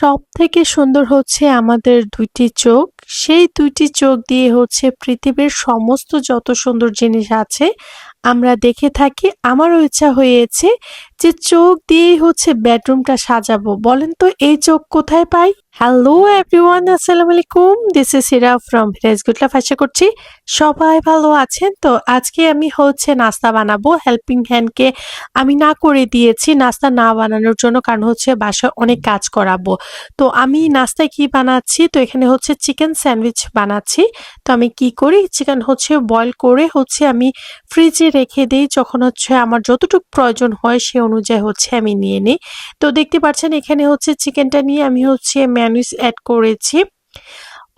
সব থেকে সুন্দর হচ্ছে আমাদের দুইটি চোখ। সেই দুইটি চোখ দিয়ে হচ্ছে পৃথিবীর সমস্ত যত সুন্দর জিনিস আছে, আমরা দেখে থাকি। আমারও ইচ্ছা হয়েছে যে চোখ দিয়েই হচ্ছে বেডরুমটা সাজাবো। বলেন তো, এই চোখ কোথায় পাই? হ্যালো এভরিওয়ান আসসালামু আলাইকুম this is Sira from village good laugh আশা করছি সবাই ভালো আছেন তো আজকে আমি হচ্ছে নাস্তা বানাবো হেল্পিং হ্যান্ডকে আমি না করে দিয়েছি নাস্তা না বানানোর জন্য কারণ হচ্ছে বাসায় অনেক কাজ করাবো তো আমি নাস্তায় কি বানাচ্ছি তো এখানে হচ্ছে চিকেন স্যান্ডউইচ বানাচ্ছি তো আমি কি করি চিকেন হচ্ছে বয়েল করে হচ্ছে আমি ফ্রিজে রেখে দিই যখন হচ্ছে আমার যতটুকু প্রয়োজন হয় সে অনুযায়ী হচ্ছে আমি নিয়ে নিই তো দেখতে পাচ্ছেন এখানে হচ্ছে চিকেনটা নিয়ে আমি হচ্ছে ম্যানুইস অ্যাড করেছি।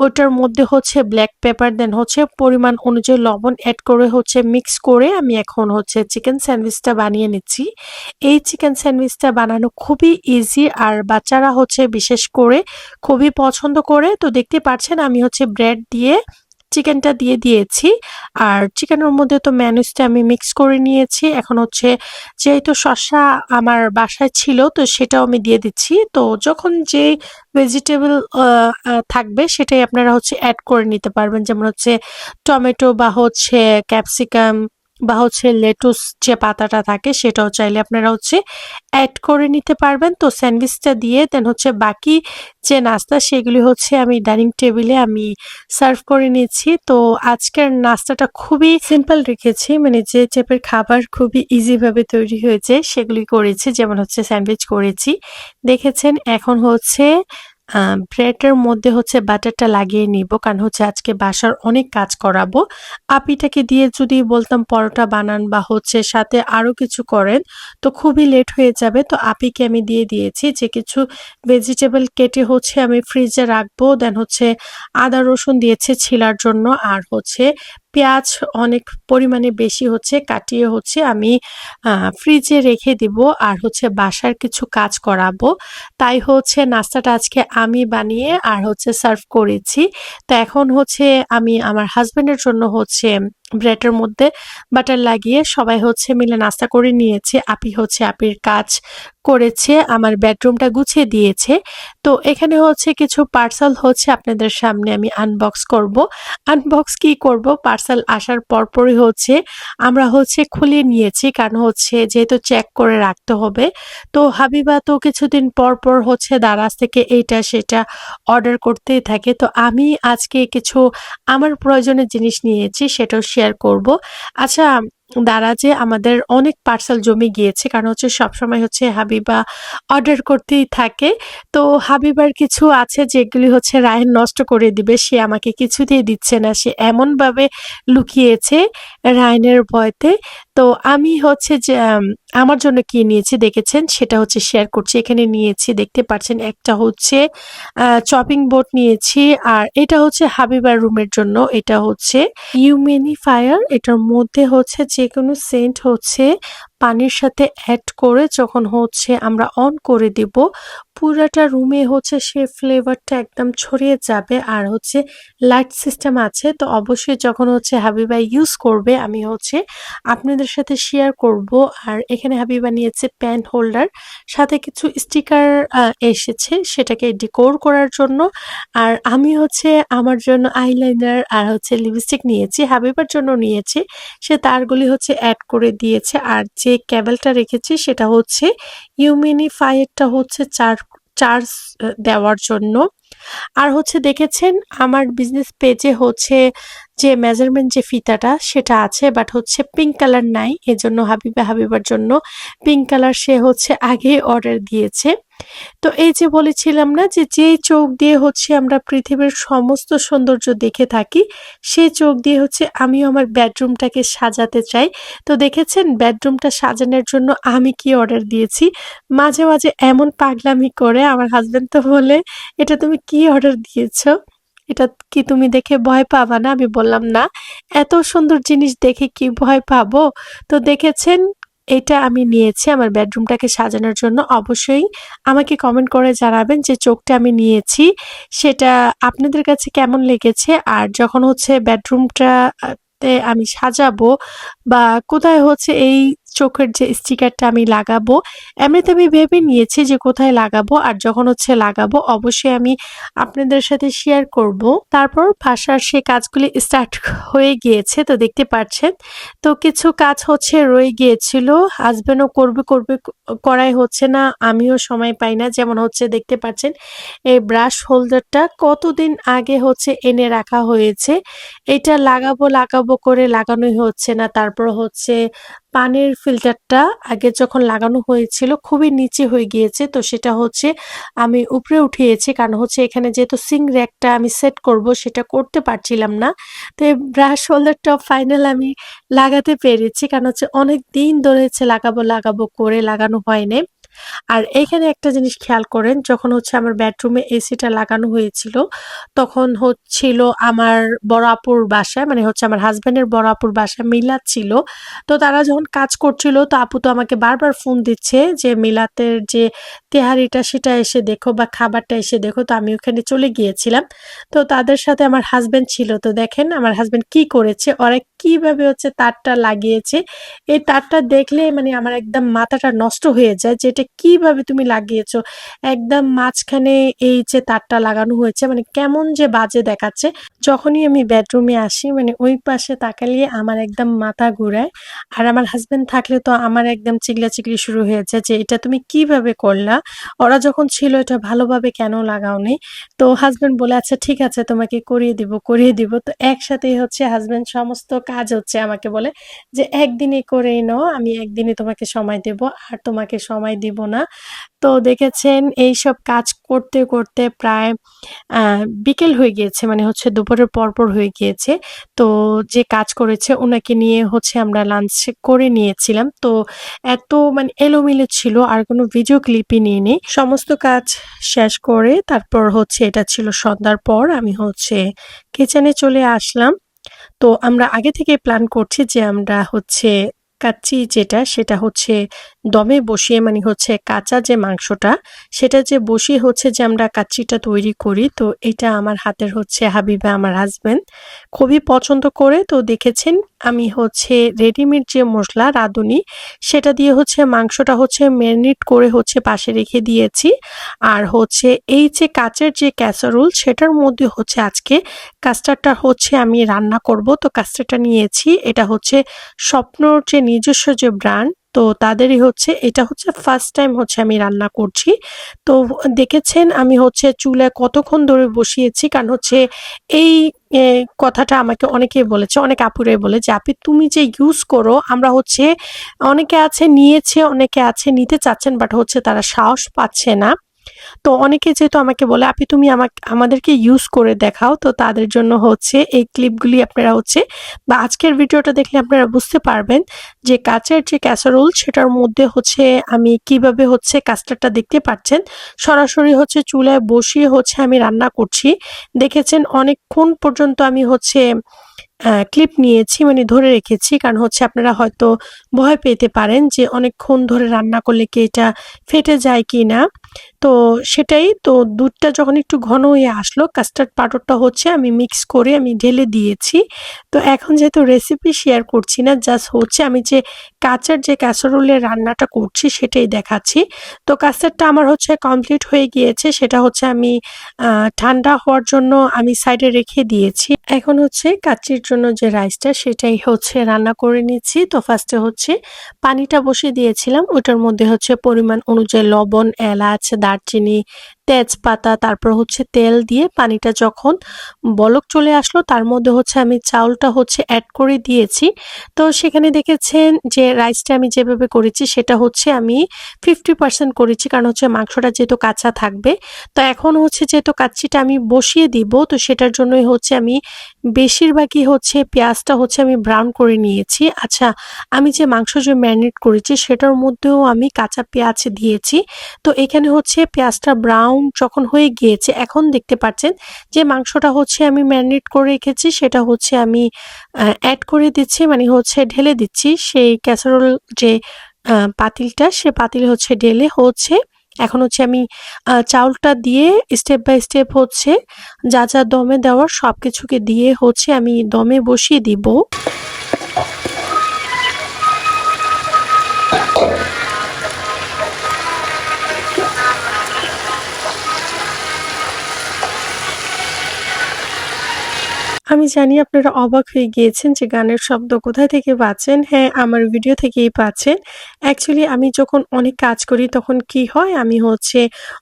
ওটার মধ্যে হচ্ছে ব্ল্যাক পেপার দেন হচ্ছে পরিমাণ অনুযায়ী লবণ অ্যাড করে হচ্ছে মিক্স করে আমি এখন হচ্ছে চিকেন স্যান্ডউইচটা বানিয়ে নিচ্ছি। এই চিকেন স্যান্ডউইচটা বানানো খুবই ইজি আর বাচ্চারা হচ্ছে বিশেষ করে খুবই পছন্দ করে। তো দেখতে পাচ্ছেন আমি হচ্ছে ব্রেড দিয়ে চিকেনটা দিয়ে দিয়েছি। আর চিকেনের মধ্যে তো ম্যানুসটা আমি মিক্স করে নিয়েছি। এখন হচ্ছে যেহেতু শসা আমার বাসায় ছিল, তো সেটাও আমি দিয়ে দিচ্ছি। তো যখন যে ভেজিটেবল থাকবে সেটাই আপনারা হচ্ছে অ্যাড করে নিতে পারবেন। যেমন হচ্ছে টমেটো বা হচ্ছে ক্যাপসিকাম বা হচ্ছে লেটুস যে পাতাটা থাকে সেটাও চাইলে আপনারা হচ্ছে অ্যাড করে নিতে পারবেন। তো স্যান্ডউইচটা দিয়ে দেন হচ্ছে বাকি যে নাস্তা সেগুলি হচ্ছে আমি ডাইনিং টেবিলে আমি সার্ভ করে নিয়েছি তো আজকের নাস্তাটা খুবই সিম্পল রেখেছি মানে যে টাইপের খাবার খুবই ইজিভাবে তৈরি হয়েছে সেগুলি করেছি, যেমন হচ্ছে স্যান্ডউইচ করেছি। দেখেছেন এখন হচ্ছে ব্রেডের মধ্যে হচ্ছে বাটারটা লাগিয়ে নিব। কারণ হচ্ছে আজকে বাসার অনেক কাজ করাবো। আপিটাকে দিয়ে যদি বলতাম পরোটা বানান বা হচ্ছে সাথে আরও কিছু করেন, তো খুবই লেট হয়ে যাবে। তো আপিকে আমি দিয়ে দিয়েছি যে কিছু ভেজিটেবল কেটে হচ্ছে আমি ফ্রিজে রাখব। দেন হচ্ছে আদা রসুন দিয়েছে ছিলার জন্য। আর হচ্ছে পেঁয়াজ অনেক পরিমাণে বেশি হচ্ছে, কাটিয়ে হচ্ছে আমি ফ্রিজে রেখে দিব আর হচ্ছে বাসার কিছু কাজ করাবো। তাই হচ্ছে নাস্তাটা আজকে আমি বানিয়ে আর হচ্ছে সার্ভ করেছি। তো এখন হচ্ছে আমি আমার হাজব্যান্ডের জন্য হচ্ছে ব্রেডের মধ্যে বাটার লাগিয়ে সবাই হচ্ছে মিলে নাস্তা করে নিয়েছে। আপি হচ্ছে আপির কাজ করেছে, আমার বেডরুমটা গুছিয়ে দিয়েছে। তো এখানে হচ্ছে কিছু পার্সেল হচ্ছে আপনাদের সামনে আমি আনবক্স করব। আনবক্স কি করব? পার্সেল আসার পরপরই হচ্ছে আমরা হচ্ছে খুলে নিয়েছি, কারণ হচ্ছে যেহেতু চেক করে রাখতে হবে। তো হাবিবা তো কিছুদিন পর পর হচ্ছে দারাজ থেকে এইটা সেটা অর্ডার করতেই থাকে। তো আমি আজকে কিছু আমার প্রয়োজনের জিনিস নিয়েছি, সেটাও করব। আচ্ছা দারাজে আমাদের অনেক পার্সেল জমে গিয়েছে, কারণ হচ্ছে সবসময় হচ্ছে হাবিবা অর্ডার করতেই থাকে। তো হাবিবার কিছু আছে যেগুলি হচ্ছে রায়ন নষ্ট করে দিবে, সে আমাকে কিছুতেই দিচ্ছে না। সে এমনভাবে লুকিয়েছে রায়নের ভয়তে। তো আমি হচ্ছে যে আমার জন্য কি নিয়েছি দেখেছেন? সেটা হচ্ছে শেয়ার করছি। এখানে নিয়েছি, দেখতে পাচ্ছেন একটা হচ্ছে চপিং বোর্ড নিয়েছি আর এটা হচ্ছে হাবিবার রুমের জন্য। এটা হচ্ছে ইউমেনিফায়ার এটার মধ্যে হচ্ছে যে কোনো সেন্ট হচ্ছে পানির সাথে অ্যাড করে যখন হচ্ছে আমরা অন করে দিব, পুরাটা রুমে হচ্ছে সে ফ্লেভারটা একদম ছড়িয়ে যাবে আর হচ্ছে লাইট সিস্টেম আছে। তো অবশ্যই যখন হচ্ছে হাবিবা ইউজ করবে, আমি হচ্ছে আপনাদের সাথে শেয়ার করব। আর এখানে হাবিবা নিয়েছে প্যান হোল্ডার সাথে কিছু স্টিকার এসেছে সেটাকে ডিকোর করার জন্য। আর আমি হচ্ছে আমার জন্য আইলাইনার আর হচ্ছে লিপস্টিক নিয়েছি, হাবিবার জন্য নিয়েছি। সে তারগুলি হচ্ছে অ্যাড করে দিয়েছে। আর যে যে ক্যাবেলটা রেখেছি সেটা হচ্ছে ইউমিনিফায়ারটা হচ্ছে চার, চার্জ দেওয়ার জন্য। আর হচ্ছে দেখেছেন আমার বিজনেস পেজে হচ্ছে যে মেজারমেন্ট যে ফিতাটা সেটা আছে বাট হচ্ছে পিঙ্ক কালার নাই। এজন্য হাবিবা হাবিবার জন্য পিঙ্ক কালার সে হচ্ছে আগে অর্ডার দিয়েছে। তো এই যে বলেছিলাম না যে যে চোখ দিয়ে হচ্ছে আমরা পৃথিবীর সমস্ত সৌন্দর্য দেখে থাকি, সেই চোখ দিয়ে হচ্ছে আমিও আমার বেডরুমটাকে সাজাতে চাই। তো দেখেছেন বেডরুমটা সাজানোর জন্য আমি কি অর্ডার দিয়েছি? মাঝে মাঝে এমন পাগলামি করে আমার হাজব্যান্ড তো বলে, এটা তুমি কি অর্ডার দিয়েছ? এটা কি তুমি দেখে ভয় পাবা না? আমি বললাম, না, এত সুন্দর জিনিস দেখে কি ভয় পাবো? তো দেখেছেন, এটা আমি নিয়েছি আমার বেডরুমটাকে সাজানোর জন্য। অবশ্যই আমাকে কমেন্ট করে জানাবেন যে চোখটা আমি নিয়েছি। সেটা আপনাদের কাছে কেমন লেগেছে? আর যখন হচ্ছে বেডরুমটা আমি সাজাবো বা কোথায় হচ্ছে এই চোখের যে স্টিকারটা আমি লাগাবো, এমনিতে আমি ভেবে নিয়েছি যে কোথায় লাগাবো আর যখন হচ্ছে লাগাবো অবশ্যই আমি আপনাদের সাথে শেয়ার করব। তারপর ভাষার সে কাজগুলি স্টার্ট হয়ে গিয়েছে, তো দেখতে পাচ্ছেন। তো কিছু কাজ হচ্ছে রয়ে গিয়েছিল হাজব্যান্ডও করবে করবে, করাই হচ্ছে না, আমিও সময় পাই না। যেমন হচ্ছে দেখতে পাচ্ছেন, এই ব্রাশ হোল্ডারটা কতদিন আগে হচ্ছে এনে রাখা হয়েছে, এটা লাগাবো লাগাবো করে লাগানোই হচ্ছে না। তারপর হচ্ছে পানির ফিল্টারটা আগে যখন লাগানো হয়েছিল খুবই নিচে হয়ে গিয়েছে। তো সেটা হচ্ছে আমি উপরে উঠিয়েছি কারণ হচ্ছে এখানে যেহেতু সিং র্যাকটা আমি সেট করব সেটা করতে পারছিলাম না। তো এই ব্রাশ হোল্ডারটা ফাইনাল আমি লাগাতে পেরেছি কারণ হচ্ছে অনেক দিন ধরে লাগাবো লাগাবো করে লাগানো হয়নি। আর এইখানে একটা জিনিস খেয়াল করেন, যখন হচ্ছে আমার বেডরুমে এসিটা লাগানো হয়েছিল, তখন হচ্ছিল আমার বড় আপুর বাসায় মানে হচ্ছে আমার হাজব্যান্ডের বড় আপুর বাসায় মিলাদ ছিল। তো তারা যখন কাজ করছিল, তো আপু তো আমাকে বারবার ফোন দিচ্ছে যে মিলাতের যে তেহারিটা, সেটা এসে দেখো বা খাবারটা এসে দেখো। তো আমি ওখানে চলে গিয়েছিলাম। তো তাদের সাথে আমার হাজব্যান্ড ছিল। তো দেখেন, আমার হাজব্যান্ড কি করেছে? ওরা কীভাবে হচ্ছে তারটা লাগিয়েছে? এই তারটা দেখলে মানে আমার একদম মাথাটা নষ্ট হয়ে যায় যে এটা কীভাবে তুমি লাগিয়েছো? একদম মাঝখানে এই যে তারটা লাগানো হয়েছে মানে কেমন যে বাজে দেখাচ্ছে। যখনই আমি বেডরুমে আসি মানে ওই পাশে তাকালিয়ে আমার একদম মাথা ঘুরায়। আর আমার হাজবেন্ড থাকলে তো আমার একদম চিগলি শুরু হয়ে যায় যে এটা তুমি কীভাবে করলা? ওরা যখন ছিল, এটা ভালোভাবে কেন লাগাও লাগাওনি তো হাজবেন্ড বলে আচ্ছা ঠিক আছে, তোমাকে করিয়ে দিব করিয়ে দিব। তো একসাথেই হচ্ছে হাজবেন্ড সমস্ত কাজ হচ্ছে আমাকে বলে যে, একদিনে করেই নাও, আমি একদিনে তোমাকে সময় দেব আর তোমাকে সময় দিব না। তো দেখেছেন এই সব কাজ করতে করতে প্রায় বিকেল হয়ে গিয়েছে মানে হচ্ছে দুপুরের পরপর হয়ে গিয়েছে। তো যে কাজ করেছে ওনাকে নিয়ে হচ্ছে আমরা লাঞ্চ করে নিয়েছিলাম। তো এত মানে এলোমেলো ছিল, আর কোনো ভিডিও ক্লিপই নিয়ে নেই সমস্ত কাজ শেষ করে তারপর হচ্ছে এটা ছিল সন্ধ্যার পর আমি হচ্ছে কিচেনে চলে আসলাম। তো আমরা আগে থেকে প্ল্যান করছি যে আমরা হচ্ছে কাচ্চি যেটা সেটা হচ্ছে দমে বসিয়ে মানে হচ্ছে কাঁচা যে মাংসটা, সেটা যে বসিয়ে হচ্ছে যে আমরা কাচ্চিটা তৈরি করি, তো এটা আমার হাতের হচ্ছে হাবিবা, আমার হাজব্যান্ড খুবই পছন্দ করে, তো দেখেছেন আমি হচ্ছে রেডিমেড যে মশলা রাঁধুনি, সেটা দিয়ে হচ্ছে মাংসটা হচ্ছে ম্যারিনেট করে হচ্ছে পাশে রেখে দিয়েছি। আর হচ্ছে এই যে কাচের যে ক্যাসারোল সেটার মধ্যে হচ্ছে আজকে কাস্টারটা হচ্ছে আমি রান্না করব। তো কাস্টারটা নিয়েছি, এটা হচ্ছে স্বপ্নর যে নিজস্ব যে ব্র্যান্ড তো তাদেরই হচ্ছে, এটা হচ্ছে ফার্স্ট টাইম হচ্ছে আমি রান্না করছি। তো দেখেছেন আমি হচ্ছে চুলে কতক্ষণ ধরে বসিয়েছি, কারণ হচ্ছে এই কথাটা আমাকে অনেকে বলেছে, অনেক আপুরে বলে যে, আপনি তুমি যে ইউজ করো, আমরা হচ্ছে অনেকে আছে, নিয়েছে, অনেকে আছে, নিতে চাচ্ছেন বাট হচ্ছে তারা সাহস পাচ্ছে না। তো অনেকে যেহেতু আমাকে বলে, আপনি তুমি আমাকে, আমাদেরকে ইউজ করে দেখাও। তো তাদের জন্য হচ্ছে এই ক্লিপগুলি আপনারা হচ্ছে বা আজকের ভিডিওটা দেখলে আপনারা বুঝতে পারবেন যে কাচের যে ক্যাসারোল সেটার মধ্যে হচ্ছে আমি কীভাবে হচ্ছে কাস্টারটা দেখতে পাচ্ছেন। সরাসরি হচ্ছে চুলায় বসিয়ে হচ্ছে আমি রান্না করছি। দেখেছেন অনেকক্ষণ পর্যন্ত আমি হচ্ছে ক্লিপ নিয়েছি মানে ধরে রেখেছি। কারণ হচ্ছে আপনারা হয়তো ভয় পেতে পারেন যে অনেকক্ষণ ধরে রান্না করলে কি এটা ফেটে যায় কি না তো সেটাই, তো দুধটা যখন একটু ঘন হয়ে আসলো কাস্টার্ড পাউডারটা হচ্ছে আমি মিক্স করে আমি ঢেলে দিয়েছি। তো এখন যেহেতু রেসিপি শেয়ার করছি না জাস্ট হচ্ছে আমি যে কাঁচার যে ক্যাসারোলের রান্নাটা করছি সেটাই দেখাচ্ছি। তো কাস্টার্ডটা আমার হচ্ছে কমপ্লিট হয়ে গিয়েছে, সেটা হচ্ছে আমি ঠান্ডা হওয়ার জন্য আমি সাইডে রেখে দিয়েছি। এখন হচ্ছে কাচির জন্য যে রাইসটা সেটাই হচ্ছে রান্না করে নিচ্ছি। তো ফার্স্টে হচ্ছে পানিটা বসিয়ে দিয়েছিলাম, ওটার মধ্যে হচ্ছে পরিমাণ অনুযায়ী লবণ, এলাচ দারচিনি তেজপাতা, তারপর হচ্ছে তেল দিয়ে পানিটা যখন বলক চলে আসলো, তার মধ্যে হচ্ছে আমি চাউলটা হচ্ছে অ্যাড করে দিয়েছি। তো সেখানে দেখেছেন যে রাইসটা আমি যেভাবে করেছি, সেটা হচ্ছে আমি ফিফটি পার্সেন্ট করেছি, কারণ হচ্ছে মাংসটা যেহেতু কাঁচা থাকবে। তো এখন হচ্ছে যেহেতু কাচ্চিটা আমি বসিয়ে দিব, তো সেটার জন্যই হচ্ছে আমি বেশিরভাগই হচ্ছে পেঁয়াজটা হচ্ছে আমি ব্রাউন করে নিয়েছি। আচ্ছা আমি যে মাংস যে ম্যারিনেট করেছি, সেটার মধ্যেও আমি কাঁচা পেঁয়াজ দিয়েছি। তো এখানে হচ্ছে পেঁয়াজটা ব্রাউন যখন হয়ে গিয়েছে, এখন দেখতে পাচ্ছেন যে মাংসটা হচ্ছে আমি ম্যারিনেট করে রেখেছি, সেটা হচ্ছে আমি অ্যাড করে দিচ্ছি মানে হচ্ছে ঢেলে দিচ্ছি। সেই ক্যাসারোল যে পাতিলটা, সে পাতিল হচ্ছে ঢেলে হচ্ছে, এখন হচ্ছে আমি চাউলটা দিয়ে স্টেপ বাই স্টেপ হচ্ছে, যা যা দমে দেওয়ার সব কিছুকে দিয়ে হচ্ছে আমি দমে বসিয়ে দিব। আমি জানি আপনারা অবাক হয়ে গিয়েছেন যে গানের শব্দ কোথায় থেকে পাচ্ছেন। হ্যাঁ, আমার ভিডিও থেকেই পাচ্ছেন। অ্যাকচুয়ালি আমি যখন অনেক কাজ করি তখন কি হয় আমি হচ্ছে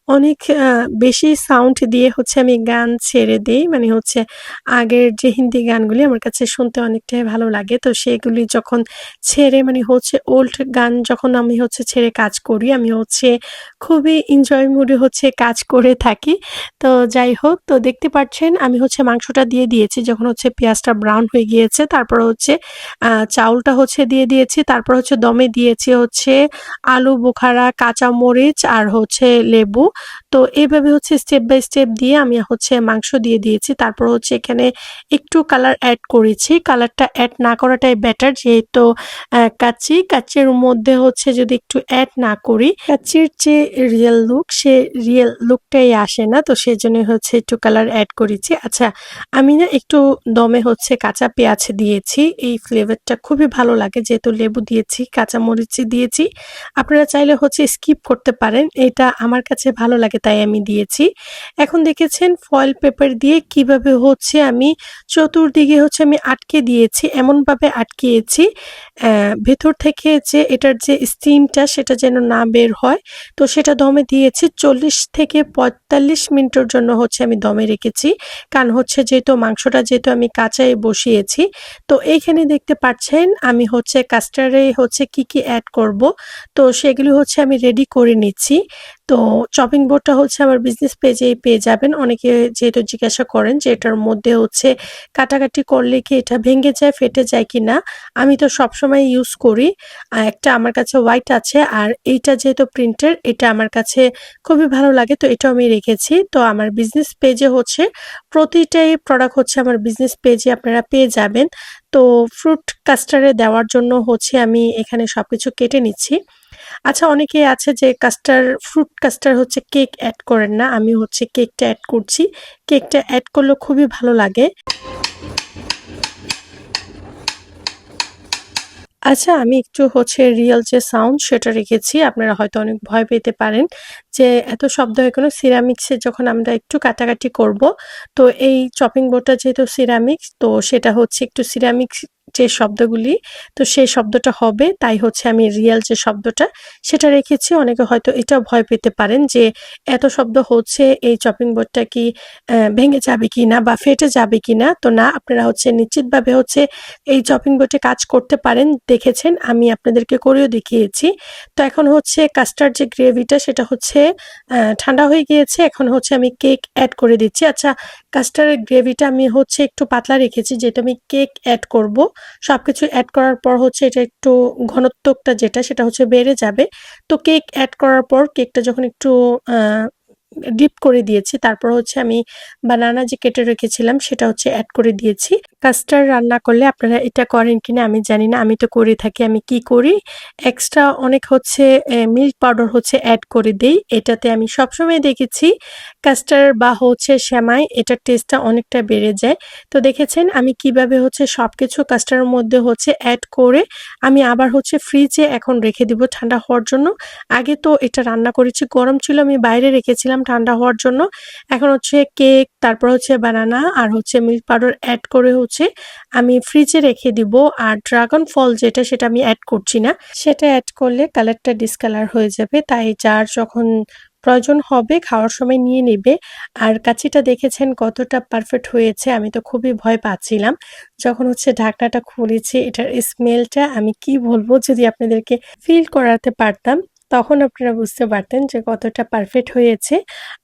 অনেক বেশি সাউন্ড দিয়ে হচ্ছে আমি গান ছেড়ে দিই মানে হচ্ছে আগের যে হিন্দি গানগুলি আমার কাছে শুনতে অনেকটাই ভালো লাগে। তো সেগুলি যখন ছেড়ে মানে হচ্ছে ওল্ড গান যখন আমি হচ্ছে ছেড়ে কাজ করি আমি হচ্ছে খুবই এনজয় মুড হচ্ছে কাজ করে থাকি। তো যাই হোক তো দেখতে পাচ্ছেন আমি হচ্ছে মাংসটা দিয়ে দিয়েছি যখন হচ্ছে পেঁয়াজটা ব্রাউন হয়ে গিয়েছে তারপর হচ্ছে চাউলটা হচ্ছে দিয়ে দিয়েছি। তারপর হচ্ছে দমে দিয়েছি হচ্ছে আলু বোখারা, কাঁচামরিচ আর হচ্ছে লেবু। তো এইভাবে হচ্ছে স্টেপ বাই স্টেপ দিয়ে আমি হচ্ছে মাংস দিয়ে দিয়েছি। তারপর হচ্ছে এখানে একটু কালার অ্যাড করেছি। কালারটা অ্যাড না করাটাই বেটার যেহেতু আ কাচ্চি, কাচ্চির মধ্যে হচ্ছে যদি একটু অ্যাড না করি, কাচ্চির যে রিয়েল লুক সে রিয়েল লুকটাই আসে না। তো সেজন্যই হচ্ছে একটু কালার অ্যাড করেছি। আচ্ছা আমি না একটু দমে হচ্ছে কাঁচা পেঁয়াজ দিয়েছি। এই ফ্লেভারটা খুবই ভালো লাগে যেহেতু লেবু দিয়েছি, কাঁচামরিচ দিয়েছি। আপনারা চাইলে হচ্ছে স্কিপ করতে পারেন। এটা আমার কাছে ভালো লাগে তাই আমি দিয়েছি। এখন দেখেছেন ফয়েল পেপার দিয়ে কীভাবে হচ্ছে আমি চতুর্দিকে হচ্ছে আমি আটকে দিয়েছি। এমনভাবে আটকিয়েছি ভেতর থেকে যে এটার যে স্টিমটা সেটা যেন না বের হয়। তো সেটা দমে দিয়েছি ৪০ থেকে ৪৫ মিনিটের জন্য হচ্ছে আমি দমে রেখেছি। কারণ হচ্ছে যেহেতু মাংসটা যেহেতু আমি কাঁচাই বসিয়েছি। তো এইখানে দেখতে পাচ্ছেন আমি হচ্ছে কাস্টারে হচ্ছে কি, কি অ্যাড করব। তো সেগুলি হচ্ছে আমি রেডি করে নিচ্ছি। তো চপিং বোর্ডটা হচ্ছে আমার বিজনেস পেজেই পেয়ে যাবেন। অনেকে যেহেতু জিজ্ঞাসা করেন যে এটার মধ্যে হচ্ছে কাটাকাটি করলে কি এটা ভেঙে যায়, ফেটে যায় কিনা? আমি তো সবসময় ইউজ করি। একটা আমার কাছে হোয়াইট আছে আর এইটা যেহেতু প্রিন্টের এটা আমার কাছে খুবই ভালো লাগে তো এটাও আমি রেখেছি। তো আমার বিজনেস পেজে হচ্ছে প্রতিটাই প্রোডাক্ট হচ্ছে আমার বিজনেস পেজে আপনারা পেয়ে যাবেন। তো ফ্রুট কাস্টার্ডে দেওয়ার জন্য হচ্ছে আমি এখানে সব কিছু কেটে নিচ্ছি। আচ্ছা অনেকেই আছে যে কাস্টার ফ্রুট কাস্টার হচ্ছে কেক অ্যাড করেন না। আমি হচ্ছে কেকটা অ্যাড করছি। কেকটা অ্যাড করলে খুবই ভালো লাগে। আচ্ছা আমি একটু হচ্ছে রিয়াল যে সাউন্ড সেটা রেখেছি। আপনারা হয়তো অনেক ভয় পেতে পারেন যে এত শব্দ হয় কেন? সিরামিক্সে যখন আমরা একটু কাটাকাটি করব, তো এই চপিং বোর্ডটা যেহেতু সিরামিক্স তো সেটা হচ্ছে একটু সিরামিক্স যে শব্দগুলি, তো সেই শব্দটা হবে, তাই হচ্ছে আমি রিয়াল যে শব্দটা, সেটা রেখেছি। অনেকে হয়তো এটাও ভয় পেতে পারেন যে এত শব্দ হচ্ছে, এই চপিং বোর্ডটা কি ভেঙে যাবে কি না বা ফেটে যাবে কি না তো না, আপনারা হচ্ছে নিশ্চিতভাবে হচ্ছে এই চপিং বোর্ডে কাজ করতে পারেন। দেখেছেন, আমি আপনাদেরকে করেও দেখিয়েছি। তো এখন হচ্ছে কাস্টার্ড যে গ্রেভিটা সেটা হচ্ছে ঠান্ডা হয়ে গিয়েছে। এখন হচ্ছে আমি কেক অ্যাড করে দিচ্ছি। আচ্ছা কাস্টার্ডের গ্রেভিটা আমি হচ্ছে একটু পাতলা রেখেছি, যেটা আমি কেক অ্যাড করব। সবকিছু অ্যাড করার পর হচ্ছে এটা একটু ঘনত্বটা যেটা, সেটা হচ্ছে বেড়ে যাবে। তো কেক অ্যাড করার পর কেকটা যখন একটু ডিপ করে দিয়েছি, তারপর হচ্ছে আমি বানানা যে কেটে রেখেছিলাম, সেটা হচ্ছে অ্যাড করে দিয়েছি। কাস্টার্ড রান্না করলে আপনারা এটা করেন কিনা আমি জানি না। আমি তো করে থাকি। আমি কি করি এক্সট্রা অনেক হচ্ছে মিল্ক পাউডার হচ্ছে অ্যাড করে দেই। এটাতে আমি সবসময় দেখেছি কাস্টার্ড বা হচ্ছে শ্যামাই এটার টেস্টটা অনেকটা বেড়ে যায়। তো দেখেছেন আমি কীভাবে হচ্ছে সব কিছু কাস্টার্ডের মধ্যে হচ্ছে অ্যাড করে আমি আবার হচ্ছে ফ্রিজে এখন রেখে দিব ঠান্ডা হওয়ার জন্য। আগে তো এটা রান্না করেছি, গরম ছিল, আমি বাইরে রেখেছিলাম ঠান্ডা হওয়ার জন্য। এখন হচ্ছে কেক তারপর হচ্ছে বানানা আর হচ্ছে মিল্ক পাউডার অ্যাড করে হচ্ছে আমি ফ্রিজে রেখে দিব। আর ড্রাগন ফল যেটা সেটা আমি অ্যাড করছি না। সেটা অ্যাড করলে কালারটা ডিসকালার হয়ে যাবে। তাই যার যখন প্রয়োজন হবে খাওয়ার সময় নিয়ে নেবে আর কাচ্চিটা দেখেছেন কতটা পারফেক্ট হয়েছে। আমি তো খুবই ভয় পাচ্ছিলাম। যখন হচ্ছে ঢাকনাটা খুলেছি, এটার স্মেলটা আমি কি বলব যদি আপনাদেরকে ফিল করাতে পারতাম। তখন আপনারা বুঝতে পারতেন যে কতটা পারফেক্ট হয়েছে।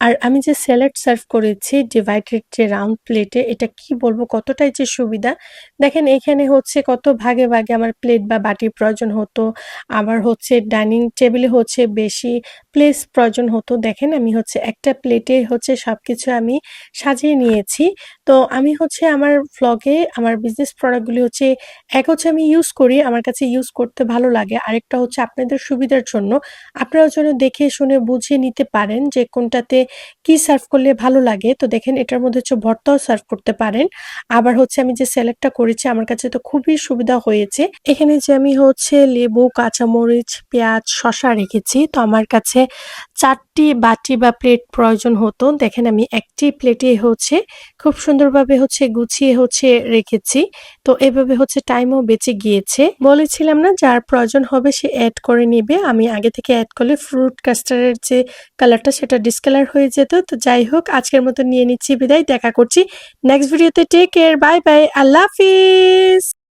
আর আমি যে স্যালাড সার্ভ করেছি ডিভাইডেড যে রাউন্ড প্লেটে এটা কি বলব কতটাই যে সুবিধা। দেখেন এখানে হচ্ছে কত ভাগে, ভাগে আমার প্লেট বা বাটির প্রয়োজন হতো। আবার হচ্ছে ডাইনিং টেবিলে হচ্ছে বেশি প্লেস প্রয়োজন হতো। দেখেন আমি হচ্ছে একটা প্লেটে হচ্ছে সব কিছু আমি সাজিয়ে নিয়েছি। তো আমি হচ্ছে আমার ভ্লগে আমার বিজনেস প্রোডাক্টগুলি হচ্ছে এক হচ্ছে আমি ইউজ করি। আমার কাছে ইউজ করতে ভালো লাগে। আরেকটা হচ্ছে আপনাদের সুবিধার জন্য আপনারাও যেন দেখে শুনে বুঝে নিতে পারেন যে কোনটাতে কি সার্ভ করলে ভালো লাগে। তো দেখেন এটার মধ্যে হচ্ছে ভর্তাও সার্ভ করতে পারেন। আবার হচ্ছে আমি যে স্যালাডটা করেছি আমার কাছে তো খুবই সুবিধা হয়েছে। এখানে যে আমি হচ্ছে লেবু, কাঁচামরিচ, পেঁয়াজ, শসা রেখেছি। তো আমার কাছে চারটি বাটি বা প্লেট প্রয়োজন হতো দেখেন আমি একটি প্লেটে হচ্ছে খুব সুন্দরভাবে হচ্ছে গুছিয়ে হচ্ছে রেখেছি। তো এভাবে হচ্ছে টাইমও বেঁচে গিয়েছে। বলেছিলাম না, যার প্রয়োজন হবে সে অ্যাড করে নিবে। আমি আগে থেকে অ্যাড করলে ফ্রুট কাস্টারের যে কালারটা সেটা ডিসকালার হয়ে যেত। তো যাই হোক, আজকের মতো নিয়ে নিচ্ছি বিদায়। দেখা করছি নেক্সট ভিডিওতে টেক কেয়ার বাই বাই আল্লাহ হাফিজ!